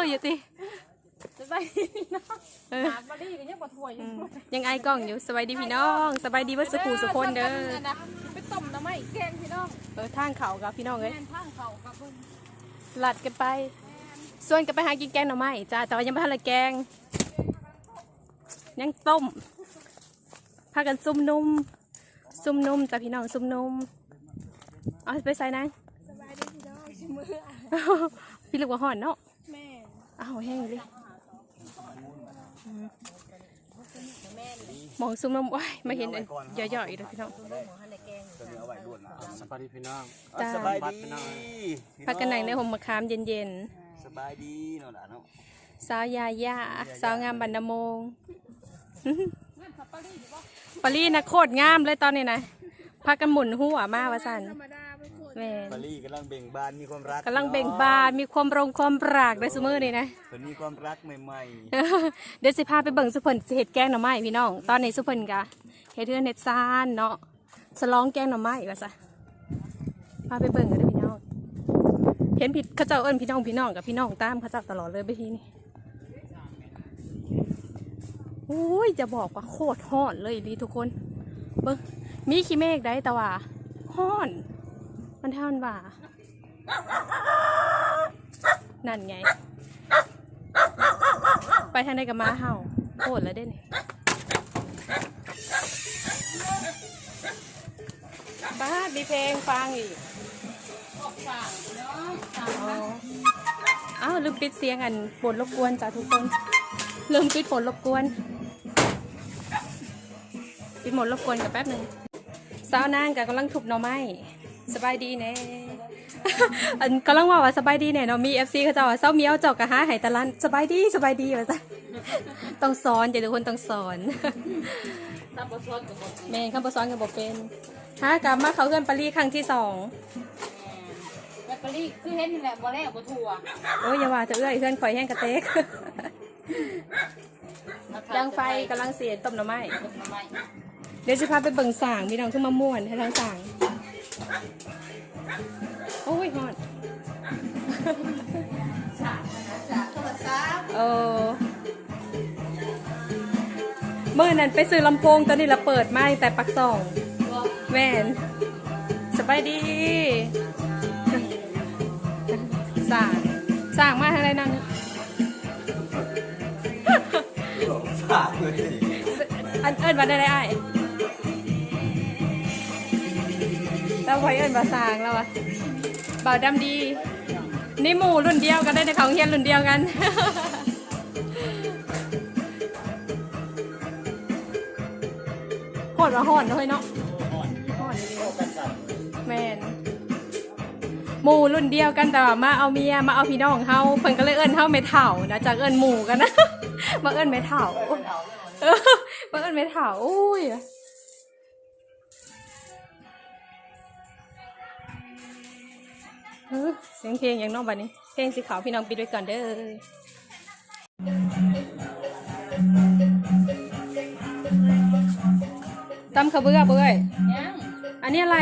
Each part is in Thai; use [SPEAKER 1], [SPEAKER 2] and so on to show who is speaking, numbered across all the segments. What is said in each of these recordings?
[SPEAKER 1] ออยู่ติ
[SPEAKER 2] จะใส่พี่น้อง
[SPEAKER 1] เออ
[SPEAKER 2] หาบอดี้กันยังบ่ถ้วยอยู่
[SPEAKER 1] ยังไอกล้องอยู่สบายดีพี่น้องสบายดีเบ่สุขูสุคนเด้อ
[SPEAKER 2] ไปต้มน้ำไม่แกงพี่น้อง
[SPEAKER 1] เออทางเขากับพี่น้องเอ้ย
[SPEAKER 2] แม่นทางเขากับเพิ่น
[SPEAKER 1] หลัดกันไป ส่วนกันไปหากินแกงหน่อไม้จ้าแต่ว่ายังไม่ทันละแกง ยังต้มพากันซุ่มนุ่มซุ่มนุ่มจ้าพี่น้องซุ่มนุ่มเอาไปใส่นะ
[SPEAKER 2] สบายดีพี่น้องชิมือ
[SPEAKER 1] พี่ลูกว่าห่อนเนาะ
[SPEAKER 2] แม่
[SPEAKER 1] อ้าวแห้งเลยมองซุ่มนุ่มว้ายมาเห็นอันย่อยๆเลยพี่น้อง
[SPEAKER 3] สบายดีพี่น้อง
[SPEAKER 1] จ้า
[SPEAKER 4] สบายดี
[SPEAKER 1] พากันนั่งในห่มมะขามเย็นๆ
[SPEAKER 4] สบายดีเนาะล่ะเนาะ
[SPEAKER 1] สาวยาย่าสาวงามบันดามงปารีนะโคตรงามเลยตอนนี้นะพากันหมุนหัวมาว่าสัน
[SPEAKER 2] ธรรมดา
[SPEAKER 1] แม่น
[SPEAKER 4] ปารีกำลังเบ่งบานมีความรัก
[SPEAKER 1] กำลังเบ่งบานมีความรงความปรากได้เสมอนี่นะ
[SPEAKER 4] เพิ่นมีความรักใหม่
[SPEAKER 1] เดี๋ยวสิพาไปเบิ่งสุพรรณสิเห็ดแกงหน่อไม้พี่น้อง ตอนนี้สุพรรณกะเฮ็ดเทือนเฮ็ดซานเนาะสลองแกงหน่อไม้ว่าซะพาไปเบิ่งกันเด้อพี่น้อง เห็นผิดเขาเจ้าเอิ้นพี่น้องพี่น้องกับพี่น้องตามเขาเจ้าตลอดเลยไปทีนี่โอ้ยจะบอกว่าโคตรฮ้อนเลยดีทุกคน เบิ่งมีขี้เมฆได้แต่ว่าฮ้อน มันเท่านั้นว่านั่นไง ไปทางใดกับม้าเห่าโคตรแล้วเด้นี่บ้ามีเพลงฟังอีกอ้าวลืมปิดเสียงอันปวดรบกวนจ้ะทุกคนลืมปิดปวดรบกวน ปิดหมดรบกวนกับแป๊บหนึ่งสาวนางกับกำลังทุบหน่อไม้ สบายดีแน่ อันกำลังว่าว่าสบายดีแน่เนาะ มีเอฟซีเขาเจะว่าเศร้าเมียวเจอกกะหาไหตะลันสบายดีสบายดีว่าซะต้องสอนเดี๋ยวทุกคนต้องสอน
[SPEAKER 2] ถ้าบ่ชดก็บ่
[SPEAKER 1] แม่นข้าบสอนกับบอกเป็นฮะกลับมาเขาเพื่อนปารีครั้งที่สอง
[SPEAKER 2] แบตเตอรี่คือเห็นนี่แหละบ่แล้วบ่ทั่ว
[SPEAKER 1] โอ้ยอย่าว่าแต่เอื้อยเพื่อนข่อยแห้งกระเตกดังไฟกำลังเสียต้มหน่อไม้
[SPEAKER 2] ต้มน้ำไม่
[SPEAKER 1] เดี๋ยวจะพาไปเบิ่งสางพี่น้องขึ้นมาม่วนให้ทางสาง โอ้ยฮอดเออเมื่อนั้นไปซื้อลำโพงตอนนี้เราเปิดไม้แต่ปักสองแม่นสบายดีสางสางมาทางไรนั่ง
[SPEAKER 4] ๆฝากเลย
[SPEAKER 1] อันเอิญมาได้ได้ไอ้ แล้วไว้เอิญมาสางแล้ววะบ่าวดำดี นี่หมู่รุ่นเดียวกันได้ในของเฮียนรุ่นเดียวกัน โหดว่าโหดนอะเฮ้ยเนาะโหดแมนหมู่รุ่นเดียวกันแต่ว่ามาเอาเมียมาเอาพี่น้องเฮาเพิ่นก็เลยเอิ้นเฮาไม่เถ่านะจากเอิ้นหมู่กันนะมาเอิ้นไม่เถ่าเออมาเอิ้นไม่เถ่าอุ้ย เออเสียงเพลงอย่างน้องบัดนี้ เพลงสีขาวพี่น้องปิดไว้ก่อนเด้อตำขาวเบือเบื่อย
[SPEAKER 2] ยัง
[SPEAKER 1] อันนี้อะไร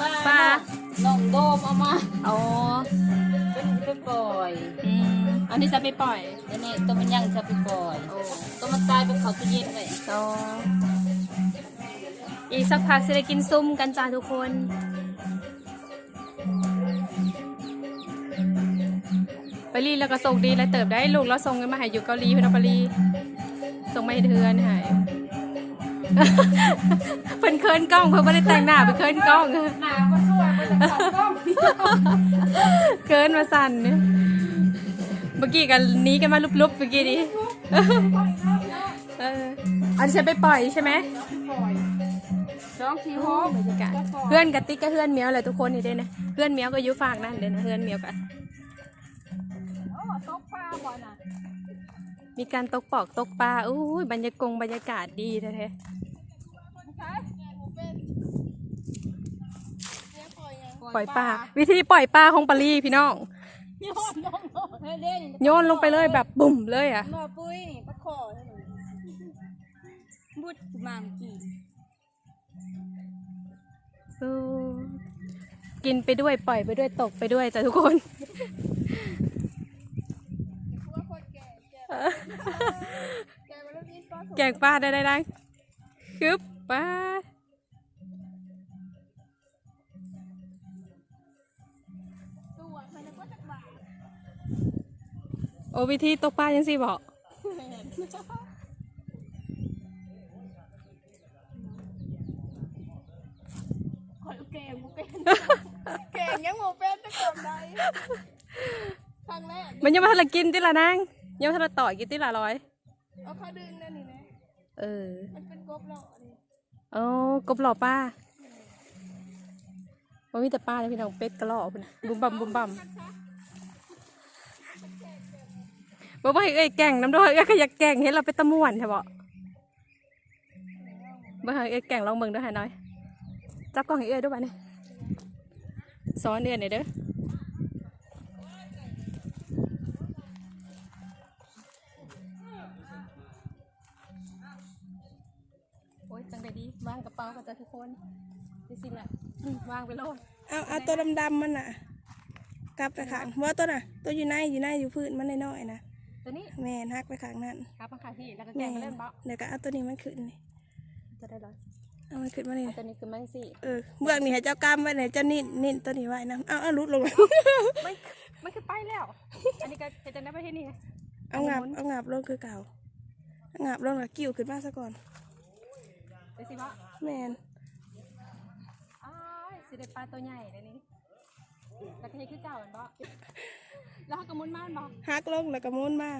[SPEAKER 2] ปลา
[SPEAKER 1] ปลา
[SPEAKER 2] น้องโดมเอามา
[SPEAKER 1] อ๋อ
[SPEAKER 2] เป็นไปปล่อย
[SPEAKER 1] อืมอันนี้จะไปปล่อย
[SPEAKER 2] เดี๋ยวนี้ตัวมันยังจะไปปล่อยตัวมันตายไปเขาตู้เย็นไว้
[SPEAKER 1] อ๋ออีกสักพักจะได้กินซุ่มกันจ้าทุกคน ปรีแล้วก็ส่งดีแล้วเติบได้ลูกแล้วส่งเงินมาให้อยู่เกาหลีพี่น้องเกาหลีส่งมาให้เทือนให้เพิ่นเคินกล้องเพิ่นไม่ได้แต่งหน้าเพิ่นเคินกล้อง
[SPEAKER 2] หนาก็ช่วยมันจะเข้ากล้อง
[SPEAKER 1] เกินมาสั่นเนี่ยเมื่อกี้กันหนี้กันมาลุบๆเมื่อกี้นี้เอออันฉันไปปล่อยใช่ไหม
[SPEAKER 2] ร้องทีโฮม
[SPEAKER 1] บรรยากาศเพื่อนกับติ๊กกับเพื่อนเมียวอะไรทุกคนนี่เด้นะเพื่อนเมียวก็อยุฝากนั่นเด้นะเพื่อนเมียวกัน
[SPEAKER 2] โอ้ ตกปลาบ่น่ะ
[SPEAKER 1] มีการตกปอกตกปลาอู้ยบรรยากงบรรยากาศดีแท้ๆปล่อยปลา วิธีปล่อยปลาของปารีพี่น้อง
[SPEAKER 2] โยนลง
[SPEAKER 1] โยนลงไปเลยแบบบุ่มเลยอะ
[SPEAKER 2] หมอปุ้ยปลาคอบุดมามกี่
[SPEAKER 1] กินไปด้วยปล่อยไปด้วยตกไปด้วยจ้ะทุกคน
[SPEAKER 2] แกมาเรื่องนี้ก็
[SPEAKER 1] แกงปลาได้ได้ได้คึบปลา
[SPEAKER 2] ตัวมันก็จะบาด
[SPEAKER 1] โอวิธีตกปลายังสิบอก
[SPEAKER 2] คอยแกงบุเป็นแกงยังโมเป็นแต่ก่อนใดครั้งแรก
[SPEAKER 1] มันยังมาทันละกินติละนางยังมาทันละต่อยกินติละร้อย
[SPEAKER 2] เอาข้าวดึงนั่นนี่นะ
[SPEAKER 1] เออ
[SPEAKER 2] มันเป็นกบหล่อนี่
[SPEAKER 1] โอ้กบหล่อป้ามันมีแต่ป้าเลยพี่น้องเป็ดกระหล่อคุณนะบุมบัมบุมบัมบอกว่าให้เอ้ยแก่งน้ำด้วยเอ้ยก็อยากแก่งเห็นเราไปตะม่วนใช่ปะบ่ให้เอ้ยแก่งลองเบิ่งด้วยหาหน่อยจับกล้องให้เอ้ยด้วยบ้านี่สอนเดือนหน่อยเด้อ วางกระเป๋ากันจ้ะทุกคนดิสิแหละอืมวางไปโลด
[SPEAKER 2] เอาเอาตัวดำๆมันน่ะ กลับไปขางว่าตัวน่ะ ตัวอยู่ในอยู่ในอยู่พื้นมันน้อยๆนะ
[SPEAKER 1] ตัวนี้
[SPEAKER 2] แม่นฮักไปขางนั่น
[SPEAKER 1] ครับมาค่ะที่แล้วก็แก
[SPEAKER 2] แม่
[SPEAKER 1] ง
[SPEAKER 2] น
[SPEAKER 1] มาเล่นเบา
[SPEAKER 2] เดี๋ยวก็เอาตัวนี้มันขึ้นนี่
[SPEAKER 1] จะได้ร้อย
[SPEAKER 2] เอามันขึ้นมานี่
[SPEAKER 1] เอาตัวนี้คือมันสิ
[SPEAKER 2] เออเบื้องนี่ให้เจ้ากล้ามไว้ไหนเจ้านิ่นนิ่นตัวนี้ไว้นะเอาเอารุดลงมา
[SPEAKER 1] มันมันคือไปแล้ว อันนี้ก็จะจะได้ประเทศนี้ไง
[SPEAKER 2] เอางับเอางับลงคือเก่าเอางับลงแล้วกิ้วขึ้นมาซะก่อน
[SPEAKER 1] เดี๋ยวสิว่า
[SPEAKER 2] แม่น
[SPEAKER 1] อ้ายสิได้ปลาตัวใหญ่เลยนี่แล้วก็ยังคือเก่าเหมือนบ่แล้วเขากระมุนมานบ่
[SPEAKER 2] ฮักลงแล้วก็หมุนมา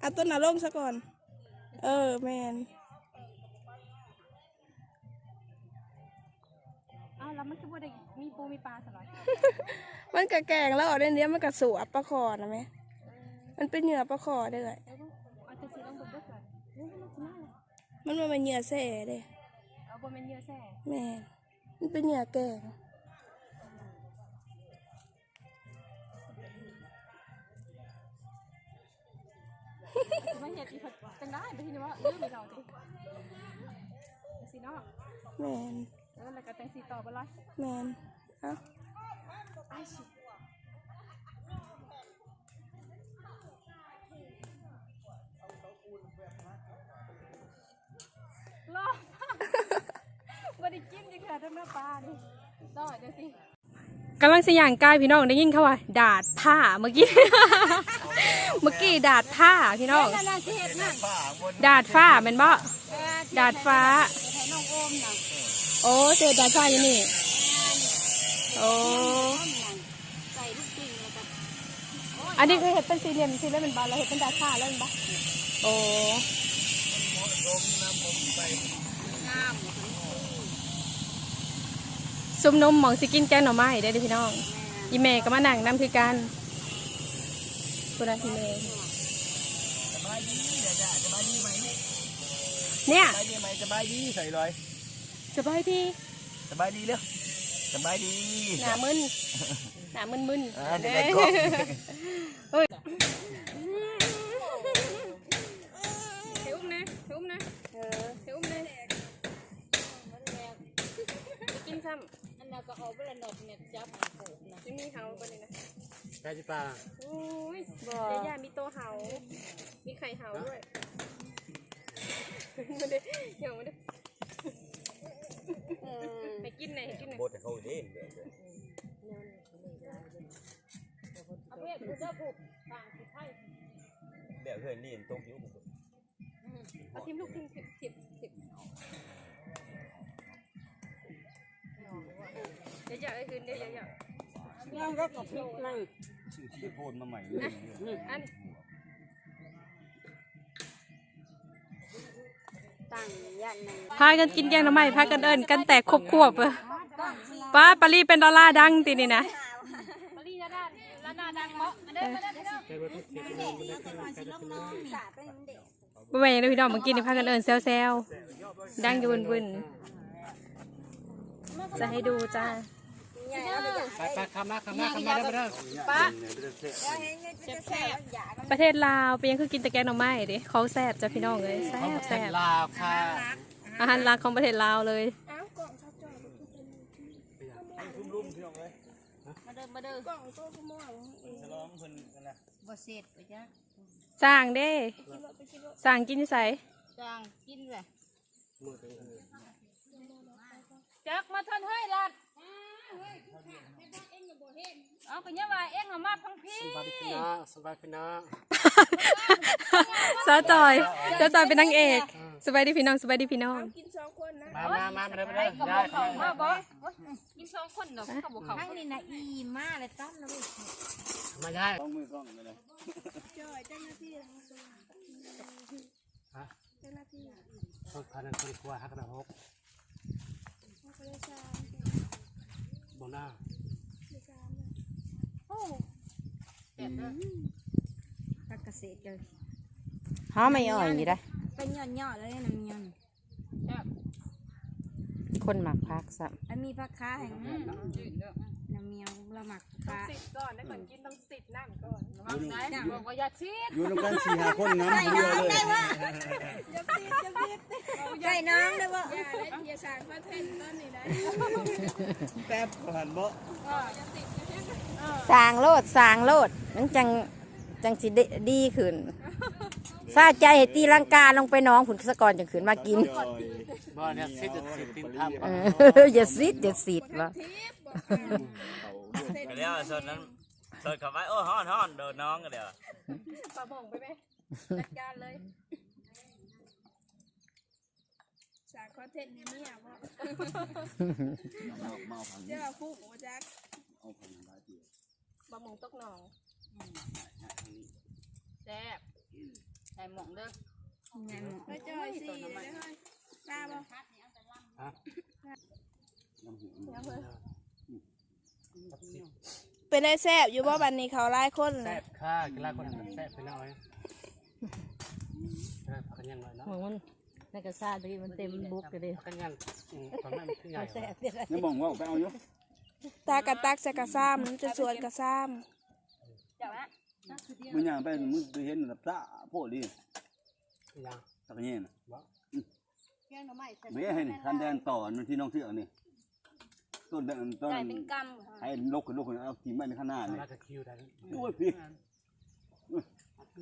[SPEAKER 2] เอาตัวหน้าลงซะก่อน เออแม่น
[SPEAKER 1] อ้าวแล้วมันคือบ่ได้มีปูมีปลาสลอย
[SPEAKER 2] มันกะแกงแล้วเอาเดี๋ยวนี้มันกะสวบปลาคอนะแม่มันเป็นเหยื่อปลาคอเด้อ
[SPEAKER 1] เดี๋ยวเอาตัวสีลงบนด้วยก่อนเฮ้ยมันจะมาเลย
[SPEAKER 2] มันมาเป็นเหยื่อแส่เด้
[SPEAKER 1] เอา บนเป็นเยื่อแส่
[SPEAKER 2] แม่นมันเป็นเหยื่อแกง
[SPEAKER 1] จะไม่เห็ดอีกผัดจังได้ไปที่นี่ว่าลืมไปเราดิเดี๋ยวสิเนาะ
[SPEAKER 2] แม่น
[SPEAKER 1] เออแล้วก็แตงสีต่อบ่ร้อย
[SPEAKER 2] แม่นเอ้า
[SPEAKER 1] ได้กินจังค่ะทั้งหน้าปลาดิต่อเดี๋ยวสิกำลังสิย่างกายพี่น้องได้ยินเขาว่าดาดผ้าเมื่อกี้ เมื่อกี้ดาดผ้าพี่น้อง
[SPEAKER 2] นาเทศนั่น
[SPEAKER 4] ฝ้าบน
[SPEAKER 1] ดาดฟ้าแม่นบ่ดาดฟ้า
[SPEAKER 2] แทนน้องโอมน่ะ
[SPEAKER 1] โอ้เจอดาดฟ้าอยู่นี่ โอ้
[SPEAKER 2] ใส่ลูกจริงแล้วก็
[SPEAKER 1] อันนี้คือเห็ดเป็นสี่เหลี่ยมสี่เหลี่ยมเป็นบาแล้วเห็ดเป็นดาดฟ้าแล้วเป็นบ่โอ้ ซุปนมหมองสิกินแกงหน่อไม้ได้อเด้อพี่น้องอีเมก็มานั่งนำคือกันคุณอาพี่เมย์เนี่ย
[SPEAKER 4] สบายดีไหมสบายดีใส่ลอย
[SPEAKER 1] สบายดี
[SPEAKER 4] สบายดีเร็วสบายดี
[SPEAKER 1] หนามึนหนามึนมึน
[SPEAKER 4] อ่าเดี๋ยวได้กล้อง
[SPEAKER 1] เฮ้ยเฮ้ยอุ้มนะเฮ้ยอุ้มนะเฮ้ยอุ้มนะจะกินซ้ำ
[SPEAKER 2] อั นนั้นก็เอาไปละหนดเนี่ยจับโขกนะ
[SPEAKER 1] จะมีเห่าบนนี้นะ
[SPEAKER 3] ใช่จิปลา
[SPEAKER 1] โอ้ยยายามีโตเห่ามีไข่เห่าด้วยมาเด้เดี๋ยวมาเด้ให้กินหน่อยให้กินหน่อย
[SPEAKER 4] โบแต่เขาเด้ง
[SPEAKER 1] เอาเพศกูเจ้าผูกต่างผูกไทย
[SPEAKER 4] เดี๋ยวเพื่อนนี่ตรงผิวผม
[SPEAKER 1] เอาทิมลูกทิมทิม เดี๋ยวอย่าไอ้คืนเดี๋ยวอย่าอย่า
[SPEAKER 2] นั่งก็กับพริกนั่ง
[SPEAKER 4] ชื่อที่โพนมาใหม่เลย
[SPEAKER 1] อัน
[SPEAKER 2] ตั้งยันใน
[SPEAKER 1] พากันกินแกงหน่อไม้พากันเอินกันแตกครบควบเลยป้าปารีเป็นดอลลาร์ดังตีนี่นะ
[SPEAKER 2] ปรีระดาระดาดังเหมาะมาเด้อมาเด้อมาเด้อ
[SPEAKER 3] ใช่ว่าทุกเทปมันไม่ได้ขึ้นใครจะขึ้นเลย
[SPEAKER 2] สาดไปมันเด็ก
[SPEAKER 1] บ่แม่นเลยพี่น้องเมื่อกี้นี่พากันเอินแซวๆดังอยู่บนๆจะให้ดูจ้า
[SPEAKER 2] ใหญ่เอาไปอยาง
[SPEAKER 3] ไปไปคำนะคำนะคำนะได้ไปเด้อ
[SPEAKER 1] ป้า
[SPEAKER 2] เจ็บแซ่บอย่า
[SPEAKER 1] ประเทศลาวเป็นยังคือกินแต่แกงหน่อไม้ดิของแซ่บจ้ะพี่น้องเลยแซ่บ
[SPEAKER 3] แซ่บลาวค่ะ
[SPEAKER 1] อาหารลักของประเทศลาวเลย
[SPEAKER 2] อ้าวกล่องชอบจอย
[SPEAKER 4] รุ่มๆพี่น้องเลย
[SPEAKER 2] มาเด้อมาเด้อกล่องโต๊ะขโมย
[SPEAKER 4] ฉลองเพิ่นกันนะ
[SPEAKER 2] บ่เสร็จไปจ้ะ
[SPEAKER 1] สร้างเด้
[SPEAKER 2] คิดว่
[SPEAKER 1] สร้างกินอยู่ส
[SPEAKER 2] จางกินเลยจักมาทันให้ลัด เอาก็ยังว่าเอ็งเอามาพังพี่
[SPEAKER 3] สบายดีพี่น้องสบายพี่น้อง
[SPEAKER 1] สาวจอยสาวจอยเป็นนางเอกสบายดีพี่น้องสบายดีพี่น้อง
[SPEAKER 2] กินสองคนนะ
[SPEAKER 3] มามามามาเด้อมาเด้อได้
[SPEAKER 2] เขามาบ่กินสองคนเนาะเขาบอกเขา
[SPEAKER 5] ทั้งนี่นะอีมาเลยต้อมนะเว้ย
[SPEAKER 3] มาได้
[SPEAKER 4] ต้องมือกล้องไปเลย
[SPEAKER 2] จอยเจ้าหน้าที่
[SPEAKER 3] ฮะ
[SPEAKER 2] เจ้าหน้าที่
[SPEAKER 3] คนพันคนกลัวฮักนะฮก
[SPEAKER 2] เขาก็ได้ชา
[SPEAKER 3] บนหน้า
[SPEAKER 2] ได้ชาโอ้
[SPEAKER 5] พักเกษตรเลย
[SPEAKER 1] หาไม่อ่อยนี่ได้
[SPEAKER 5] เป็นย่อนย่อๆเลยน้ำย่อน
[SPEAKER 1] คนหมักพักซะ
[SPEAKER 5] อันมีผักค้าแห่งน้ำเมียวละหมักค้า
[SPEAKER 1] สิทธิ์ก่อนได้ก่อนกินต้องสิทธิ์นั่นก่อน
[SPEAKER 2] ยบอกว่าอย่าซีด
[SPEAKER 4] อยู่ตรงกันสี่ห้าคนงั้นเดียวเลย
[SPEAKER 2] อย่าซีดอย่าซีด
[SPEAKER 5] ใช่น้องเลยว่า
[SPEAKER 2] อย่าได้อย่าสารมาเทนต้นนี่ได้
[SPEAKER 4] แป๊บผ่านบ่
[SPEAKER 6] สร้างโลดสร้างโลดมันจังจังสิได้ดีขึ้นซาใจให้ตีลังกาลงไปน้องผุนสะกอนจังขึ้นมากิน
[SPEAKER 4] จอย
[SPEAKER 3] บ่เนี่ยสิจะสิตินทำ
[SPEAKER 6] เอออย่าซิดอย่าซิดวะ
[SPEAKER 4] เดี๋ยวสดนั้นสดขับไปโอ้ฮ้อนฮ้อนโดนน้องกันเดี๋ยว
[SPEAKER 1] ปลาบ่งไปไหมจัดการเลย
[SPEAKER 2] สารคอนเทนต์นี่เนี่ยบ่
[SPEAKER 4] เมาพัน
[SPEAKER 2] เจ้าคู่หมูจัก
[SPEAKER 4] เอาพันหลายเดียว
[SPEAKER 1] ปลาหมงตกหนอง
[SPEAKER 2] แซ่บ
[SPEAKER 5] ใส่หมองเด้อ
[SPEAKER 2] ไม่จอยสิได้ไหมกล้าบ่
[SPEAKER 3] ฮะ
[SPEAKER 2] เป็นได้แซ่บอยู่บ่บัดนี้เขาหลายคน
[SPEAKER 3] แซ่บค่ะกีฬาคนนั้นแซ่บไปหน่อยแซ่บกันยังไงเนาะ
[SPEAKER 6] เหมือนมันในกระซาดีมันเต็มบุกกันเลย
[SPEAKER 3] กันยังตอนนั้นมันขึ้นใหญ่
[SPEAKER 6] แซ่บเด็ด
[SPEAKER 4] นี่บอกว่าไปเอาอยู่
[SPEAKER 2] ตากระตักใส่กระซ้ำมันจะสวนกระซ้
[SPEAKER 4] มันย่างไปมึงไปเห็นแบบตาโพดดิ
[SPEAKER 3] ยัง
[SPEAKER 4] ตะกี้น่ะ
[SPEAKER 3] บ่
[SPEAKER 4] เบ้ให้นี่ทันแดนต่อมันที่น้องเสือนี่ ต้นเดินต้นให้ลกขึ้นลกขึ้นเอากิ่งไม้ในข้างหน้านี่
[SPEAKER 3] น่าจะคิวได้
[SPEAKER 4] โอ้ยพี่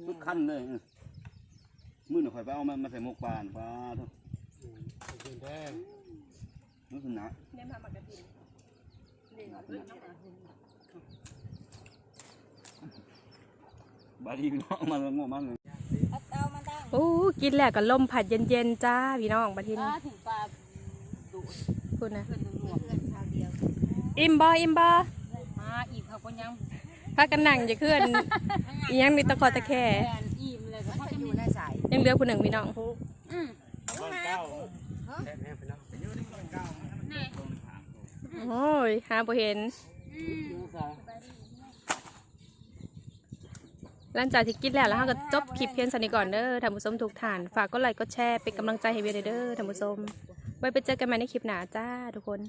[SPEAKER 4] ทุกขั้นเลยมือหน่อยข่อยไปเอามันมาใส่หมกปลาปลาทุก
[SPEAKER 3] ยืนได้
[SPEAKER 4] นี่คือหนะ
[SPEAKER 1] เนี่ยมามากระถิ่น
[SPEAKER 4] บาดีพี่น้องมันงงมากเลย
[SPEAKER 5] เอามาตั้ง
[SPEAKER 1] โอ้กินแล้วก็ลมผัดเย็นๆจ้าพี่น้องบัดทีนี้
[SPEAKER 5] ถึงปลา
[SPEAKER 1] พูดนะ
[SPEAKER 5] เพื่อนหนวกเพื่อนชาวเดียว
[SPEAKER 1] อิ่มบ่อิ่มบ่
[SPEAKER 5] มาอีกเขาก็ยัง
[SPEAKER 1] พากันนั่งจะเคลื่อนอีหยังมีตะคอตะแค
[SPEAKER 5] แฟนอิ่มเลยเขาจะอยู่ในสาย
[SPEAKER 1] ยังเหลือผู้หนึ่งพี่น้อง
[SPEAKER 3] บ้านเก้าแซ่บแน่พี่น้อง
[SPEAKER 1] โอ้ยหาบ่เห็น
[SPEAKER 3] ยูสา
[SPEAKER 1] หลังจากที่กินแล้วแล้วเราก็จบคลิปเพียงสันนี้ก่อนเด้อท่านผู้ชมทุกท่าน ฝากกดไลค์กดแชร์เป็นกำลังใจให้เบียร์เด้อท่านผู้ชมไว้ไปเจอกันใหม่ในคลิปหน้าจ้าทุกคน